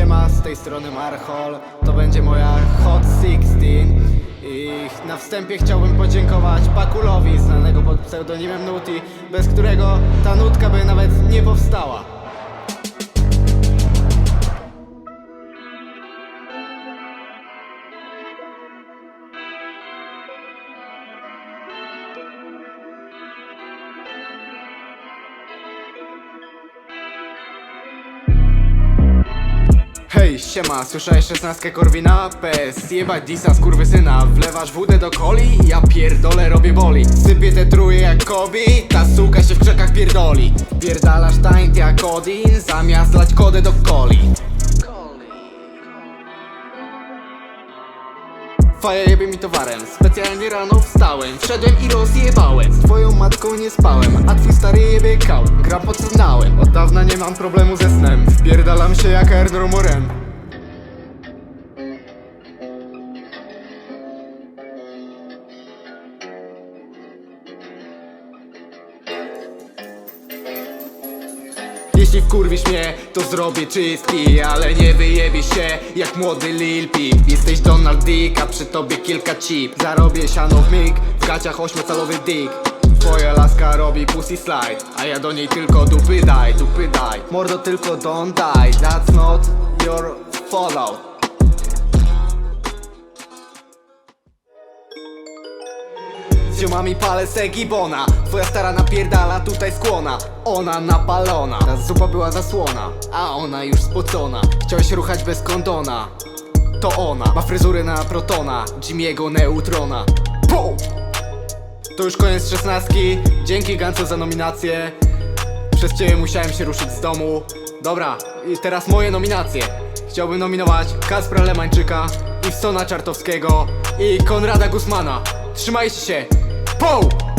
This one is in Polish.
siema, z tej strony Marhol To będzie moja Hot 16 I na wstępie chciałbym podziękować Pakulowi, znanego pod pseudonimem Nuti Bez którego ta nutka by nawet nie powstała Hej, siema, słyszałeś szesnastkę Korwina? PS, jebać disa syna Wlewasz wódę do coli? Ja pierdolę robię boli. Sypię te truje jak Kobi, ta suka się w krzakach pierdoli. Pierdalasz tańt jak Odin, zamiast lać kody do coli. Faja jebie mi towarem, specjalnie rano wstałem Wszedłem i rozjebałem, z twoją matką nie spałem A twój stary jebie kał, gra pod sygnałem Od dawna nie mam problemu ze snem. Wpierdalam się jak Ernor Jeśli wkurwisz mnie, to zrobię czystki Ale nie wyjebiesz się, jak młody Lil Peep. Jesteś Donald Dick, a przy tobie kilka chip Zarobię siano w mig, w gaciach ośmiocalowy dick. Twoja laska robi pussy slide A ja do niej tylko dupy daj, dupy daj. Mordo tylko don't die, that's not your follow ziomami palę se gibona Twoja stara napierdala tutaj skłona. Ona napalona. Ta zupa była zasłona A ona już spocona. Chciałeś ruchać bez kondona. To ona Ma fryzury na protona. Jimmy'ego neutrona. Pum! To już koniec szesnastki. Dzięki Ganco za nominację. Przez ciebie musiałem się ruszyć z domu. Dobra, i teraz moje nominacje. Chciałbym nominować Kaspra Lemańczyka Iwsona Czartowskiego I Konrada Guzmana. Trzymajcie się! Boom!